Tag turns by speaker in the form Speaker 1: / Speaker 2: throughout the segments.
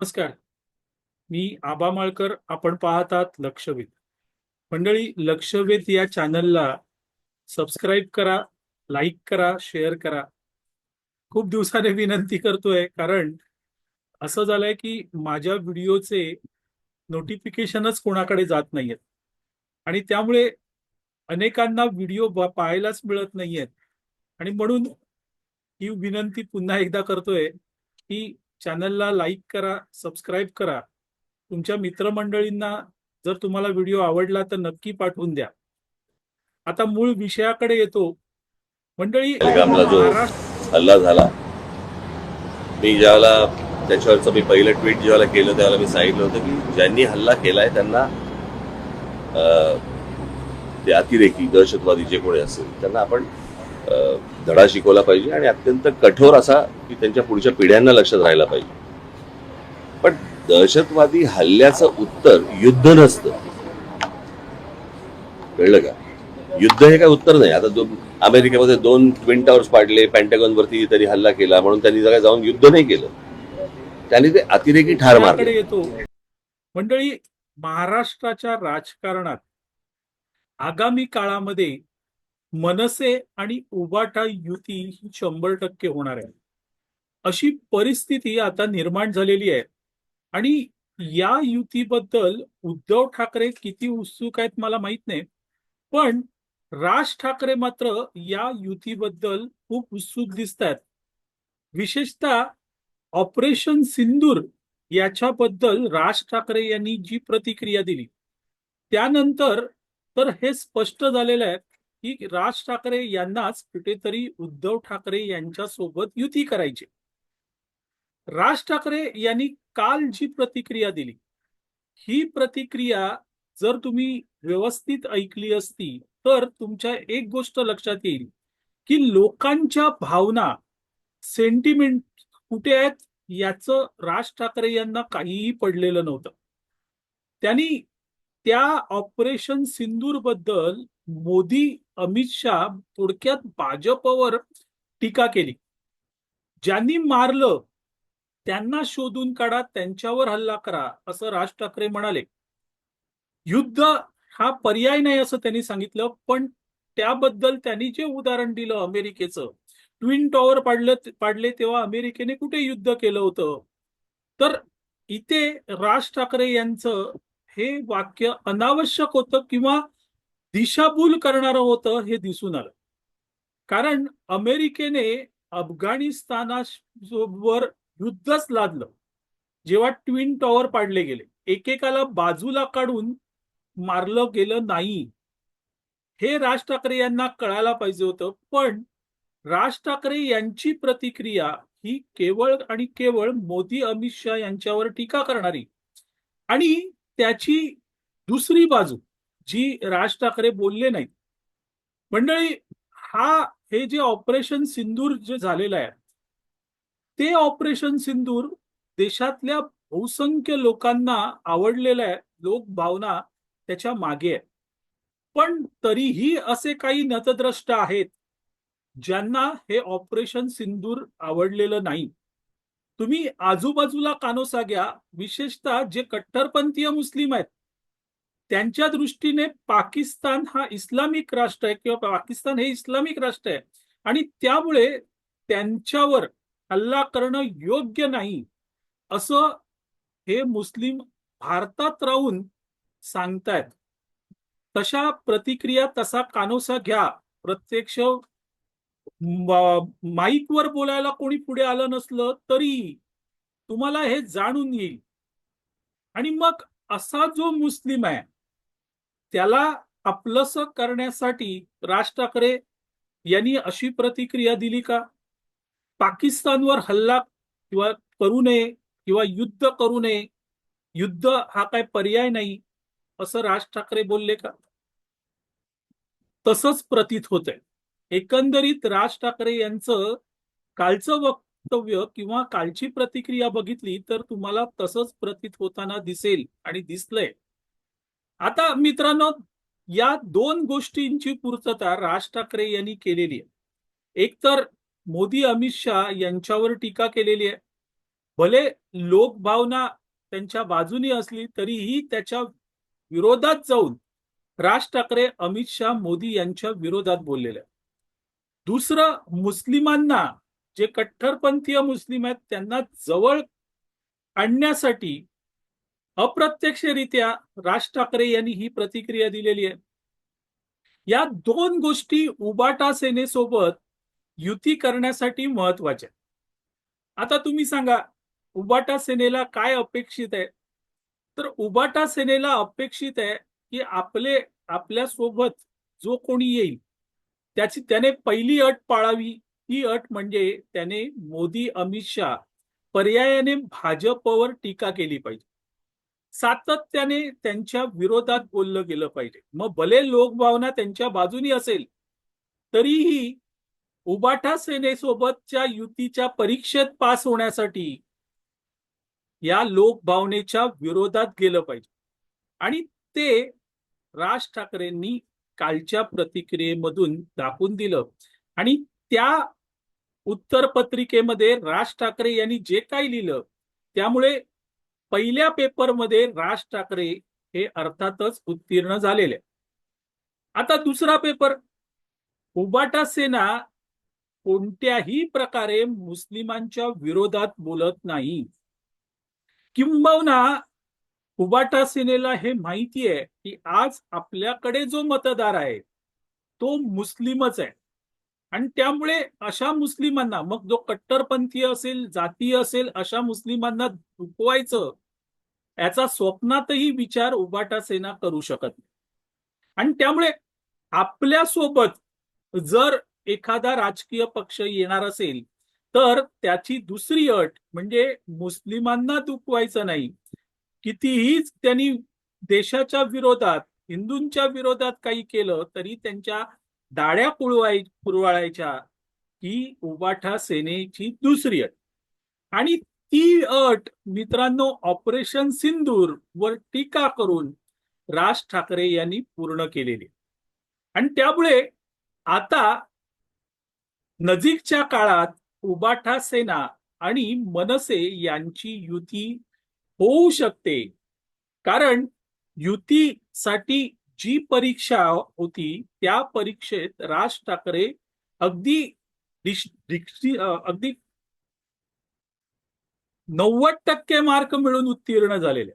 Speaker 1: नमस्कार. मी आबा माळकर आपण पाहतात लक्षवेध. मंडळी लक्षवेध या चॅनलला सबस्क्राईब करा लाईक करा शेअर करा. खूप दिवसाने विनंती करतोय कारण असं झालंय की माझ्या व्हिडिओचे नोटिफिकेशनच कोणाकडे जात नाहीयेत. आणि त्यामुळे अनेकांना व्हिडिओ पाहायलाच मिळत नाहीयेत. आणि म्हणून ही विनंती पुन्हा एकदा करतोय की चॅनलला लाईक करा सबस्क्राईब करा. तुमच्या मित्रमंडळींना जर तुम्हाला व्हिडिओ आवडला तर नक्की पाठवून द्या. आता मूळ विषयाकडे येतो. मंडळी
Speaker 2: जो हल्ला झाला मी ज्यावेळेला त्याच्यावरचं मी पहिलं ट्विट ज्यावेळेला केलं त्यावेळेला मी सांगितलं होतं की ज्यांनी हल्ला केलाय त्यांना ते अतिरेकी दहशतवादी जे कोणी असेल त्यांना आपण धडा शिकवला पाहिजे आणि अत्यंत कठोर असा की त्यांच्या पुढच्या पिढ्यांना लक्षात राहायला पाहिजे. पण दहशतवादी हल्ल्याचं उत्तर युद्ध नसतं. कळलं का? युद्ध हे काय उत्तर नाही. आता जो अमेरिकेमध्ये दोन ट्विन टॉवर्स पाडले पॅन्टॅगॉन वरती तरी हल्ला केला म्हणून त्यांनी जगा जाऊन युद्ध नाही केलं. त्यांनी ते अतिरेकी ठार मारले.
Speaker 1: येतो. मंडळी महाराष्ट्राच्या राजकारणात आगामी काळामध्ये मनसे आणि उबाटा युती ही शंभर टक्के होणार आहे. अशी परिस्थिती आता निर्माण झालेली आहे. आणि या युतीबद्दल उद्धव ठाकरे किती उत्सुक आहेत मला माहीत नाही. पण राज ठाकरे मात्र या युतीबद्दल खूप उत्सुक दिसत आहेत. विशेषतः ऑपरेशन सिंदूर याच्याबद्दल राज ठाकरे यांनी जी प्रतिक्रिया दिली. त्यानंतर तर हे स्पष्ट झालेलं आहे की राज ठाकरे यांनाच कुठेतरी उद्धव ठाकरे यांच्या सोबत युती करायची. राज ठाकरे यांनी काल जी प्रतिक्रिया दिली ही प्रतिक्रिया जर तुम्ही व्यवस्थित ऐकली असती तर तुमच्या एक गोष्ट लक्षात येईल की लोकांच्या भावना सेंटिमेंट कुठे आहेत याचं राज ठाकरे यांना काहीही पडलेलं नव्हतं. त्यांनी त्या ऑपरेशन सिंदूरबद्दल मोदी अमित शहा थोडक्यात भाजपवर टीका केली. ज्यांनी मारलं त्यांना शोधून काढा त्यांच्यावर हल्ला करा असं राज ठाकरे म्हणाले. युद्ध हा पर्याय नाही असं त्यांनी सांगितलं पण त्याबद्दल त्यांनी जे उदाहरण दिलं अमेरिकेचं ट्विन टॉवर पाडलं पाडले तेव्हा अमेरिकेने कुठे युद्ध केलं होतं? तर इथे राज ठाकरे यांचं हे वाक्य अनावश्यक होतं किंवा दिशाभूल करणारं होतं हे दिसून आलं. कारण अमेरिकेने अफगाणिस्तानावर युद्धच लादलं. जेव्हा ट्विन टॉवर पाडले गेले एकेकाला बाजूला काढून मारलं गेलं नाही. हे राज ठाकरे यांना कळायला पाहिजे होतं पण राज ठाकरे यांची प्रतिक्रिया ही केवळ आणि केवळ मोदी अमित शहा यांच्यावर टीका करणारी. आणि त्याची दुसरी बाजू जी राज ठाकरे बोलले नाहीत. मंडळी हा हे जे ऑपरेशन सिंदूर जे झालेलं आहे ते ऑपरेशन सिंदूर देशातल्या बहुसंख्य लोकांना आवडलेलं आहे लोक भावना त्याच्यामागे आहे पण तरीही असे काही नतद्रष्ट आहेत ज्यांना हे ऑपरेशन सिंदूर आवडलेलं नाही. तुम्ही आजूबाजूला कानोसा घ्या. विशेषतः जे कट्टरपंथीय मुस्लिम आहेत त्यांच्या दृष्टीने पाकिस्तान हा इस्लामिक राष्ट्र आहे किंवा पाकिस्तान हे इस्लामिक राष्ट्र आहे. आणि त्यामुळे त्यांच्यावर हल्ला करणं योग्य नाही. असं हे मुस्लिम भारतात राहून सांगतायत. तशा प्रतिक्रिया तसा कानोसा घ्या. प्रत्यक्ष माईकवर बोलायला कोणी पुढे आलं नसलं तरी तुम्हाला हे जाणून येईल. आणि मग असा जो मुस्लिम आहे त्याला आपलंस करण्यासाठी राज ठाकरे यांनी अशी प्रतिक्रिया दिली का? पाकिस्तानवर हल्ला किंवा करू नये किंवा युद्ध करू नये युद्ध हा काय पर्याय नाही असं राज ठाकरे बोलले का? तसंच प्रतीत होतंय. एकंदरीत राज ठाकरे यांचं कालचं वक्तव्य किंवा कालची प्रतिक्रिया बघितली तर तुम्हाला तसंच प्रतीत होताना दिसेल आणि दिसलंय. आता मित्रांनो या दोन गोष्टींची पूर्तता राज ठाकरे यांनी केलेली आहे. एक तर मोदी अमित शहा यांच्यावर टीका केलेली आहे. भले लोकभावना त्यांच्या बाजूनी असली तरीही त्याच्या विरोधात जाऊन राज ठाकरे अमित शहा मोदी यांच्या विरोधात बोललेले दुसरं मुस्लिमांना जे कट्टरपंथीय मुस्लिम आहेत त्यांना जवळ आणण्यासाठी अप्रत्यक्षरित्या राज ठाकरे यांनी ही प्रतिक्रिया दिलेली आहे या दोन गोष्टी उबाटा सेनेसोबत युती करण्यासाठी महत्त्वाच्या आहेत. आता तुम्ही सांगा उबाटा सेनेला काय अपेक्षित आहे तर उबाटा सेनेला अपेक्षित आहे की आपले आपल्यासोबत जो कोणी येईल त्याची त्याने पहिली अट पाळावी. ही अट म्हणजे त्याने मोदी अमित शहा पर्यायाने भाजपवर टीका केली पाहिजे. सातत्याने त्यांच्या विरोधात बोललं गेलं पाहिजे. मग भले लोकभावना त्यांच्या बाजूनी असेल तरीही उबाठा सेनेसोबतच्या युतीच्या परीक्षेत पास होण्यासाठी या लोकभावनेच्या विरोधात गेलं पाहिजे. आणि ते राज ठाकरेंनी कालच्या प्रतिक्रियेमधून दाखवून दिलं. आणि त्या उत्तर पत्रिकेमध्ये राज ठाकरे यांनी जे काही लिहिलं त्यामुळे पहिल्या पेपरमध्ये राज ठाकरे हे अर्थातच उत्तीर्ण झालेले. आता दुसरा पेपर उबाटा सेना कोणत्याही प्रकारे मुस्लिमांच्या विरोधात बोलत नाही. किंबहुना उबाटा सेनेला हे माहिती आहे की आज आपल्याकडे जो मतदार आहे तो मुस्लिमच आहे. आणि त्यामुळे अशा मुस्लिमांना मग जो कट्टरपंथी असेल जातीय असेल अशा मुस्लिमांना दुखवायचं याचा स्वप्नातही विचार उबाटा सेना करू शकत नाही. आणि त्यामुळे आपल्यासोबत जर एखादा राजकीय पक्ष येणार असेल तर त्याची दुसरी अट म्हणजे मुस्लिमांना दुखवायचं नाही. कितीही त्यांनी देशाच्या विरोधात हिंदूंच्या विरोधात काही केलं तरी त्यांच्या दाड्या पुळवाय पुरवाळायच्या ही उबाठा सेनेची दुसरी अट. आणि ती अट मित्रांनो ऑपरेशन सिंदूर वर टीका करून राज ठाकरे यांनी पूर्ण केलेली. आणि त्यामुळे आता नजीकच्या काळात उबाठा सेना आणि मनसे यांची युती होऊ शकते. कारण युतीसाठी जी परीक्षा होती त्या परीक्षेत राज ठाकरे अगदी अगदी नव्वद टक्के मार्क मिळून उत्तीर्ण झालेले.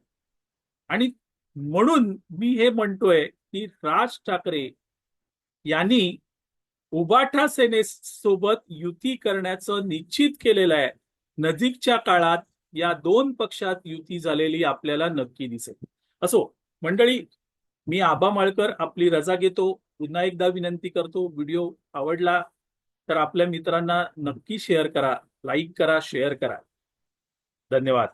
Speaker 1: आणि म्हणून मी हे म्हणतोय की राज ठाकरे यांनी उबाठा सेनेसोबत युती करण्याचं निश्चित केलेलं आहे. नजीकच्या काळात या दोन पक्षात युती झालेली आपल्याला नक्की दिसेल. असो मंडळी मी आबा माळकर आपली रजा घेतो पुन्हा एकदा विनंती करतो व्हिडिओ आवडला तर आपल्या मित्रांना नक्की शेअर करा लाईक करा शेअर करा. धन्यवाद.